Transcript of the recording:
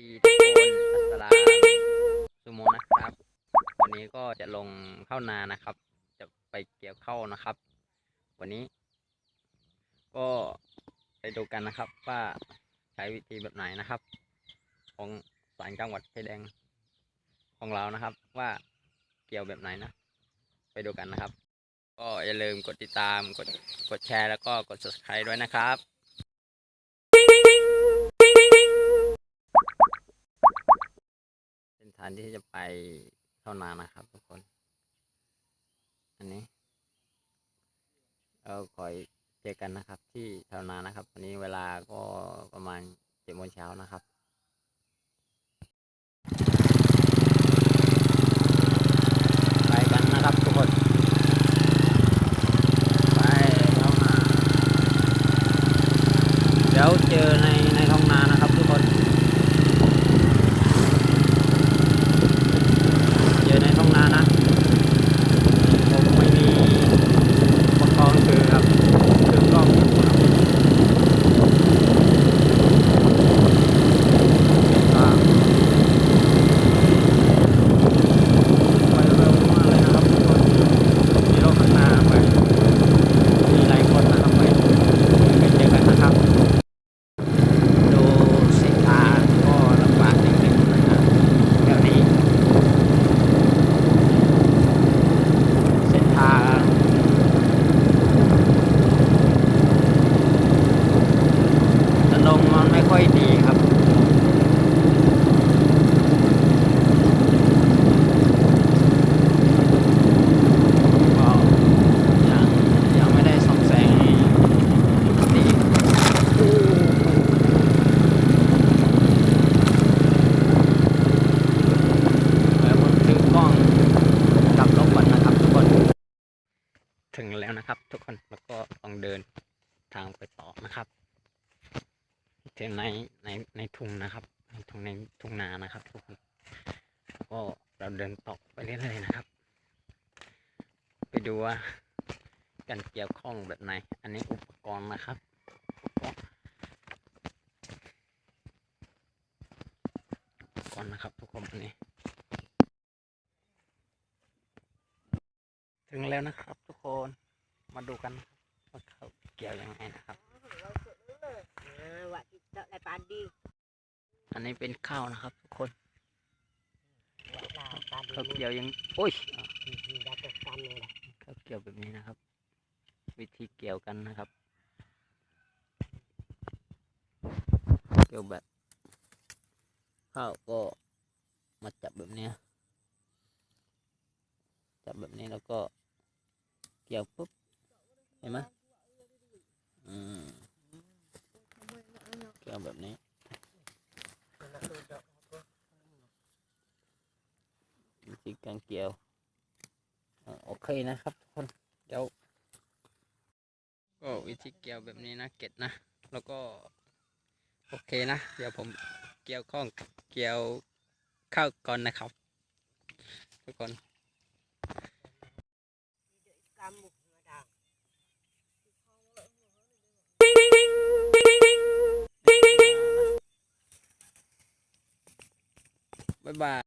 ดีทุกคนสลาสุโมนะครับ วันนี้ก็จะลงเข้านานะครับ จะไปเกี่ยวข้าวนะครับ วันนี้ ก็ไปดูกันนะครับ ว่าใช้วิธีแบบไหนนะครับ ของสารจังหวัดชายแดงของเรานะครับ ว่าเกี่ยวแบบไหนนะ ไปดูกันนะครับ ก็อย่าลืมกดติดตามกดกดแชร์แล้วก็กด subscribe ด้วยนะครับ เส้นทางที่จะไปเข้านานะครับ ทุกคน อันนี้เราคอยเจอกันนะครับ ที่เท่านานะครับ วันนี้เวลาก็ประมาณเจ็ดโมงเช้านะครับไปกันนะครับทุกคนไปเข้านาเดี๋ยวเจอในในท้องนานะครับ ทุกคน เจอในท้องนานะผมไม่มีอุปกรณ์คือครับคือกล้องครับไปเร็วมากเลยนะครับทุกคนมีรถข้างหน้าไปมีหลายคนนะครับไปไปเจอกันนะครับ ดูเส้นทางก็ลำบากนิดนึงนะครับแถวนี้ เส้นทางถนนมันไม่ค่อยดีครับ ก็ยังยังไม่ได้ส่องแสงให้ดีแล้วผมถือกล้องกลับลบก่อนนะครับทุกคน ถึ งแล้วนะครับ ทุกคนแล้วก็ต้องเดินทางไปต่อนะครับถึงในในในทุ่งนะครับในทุ่งในทุ่งนานะครับ ทุกคนก็เราเดินต่อไปเรื่อยๆนะครับ ไปดูว่าการเกี่ยวข้องแบบไหน อันนี้อุปกรณ์นะครับอุปกรณ์อุปกรณ์นะครับ ทุกคนอันนี้ ถึงแล้วนะครับทุกคนมาดูกันว่าเขาเกี่ยวยังไงนะครับ Ah, wak kita lai padi. อันนี้เป็นข้าวนะครับ ทุกคน Wak lah padi เขา ni. เกี่ยวยังโอ้ย Hmm, dah tekan ni dah. เขาเกี่ยวแบบนี้นะครับ วิธีเกี่ยวกันนะครับ เกี่ยวแบบข้าวก็มาจับแบบเนี้ย จับแบบนี้แล้วก็เกี่ยวปุ๊บเห็นไหมอืมเกี่ยวแบบนี้วิธีการเกี่ยวอโอเคนะครับทุกคนเดี๋ยวก็วิธีเกี่ยวแบบนี้นะเก็ตนะ แล้วก็โอเคนะ เดี๋ยวผมเกี่ยวข้องเกี่ยวข้าวก่อนนะครับ ทุกคน 拜拜。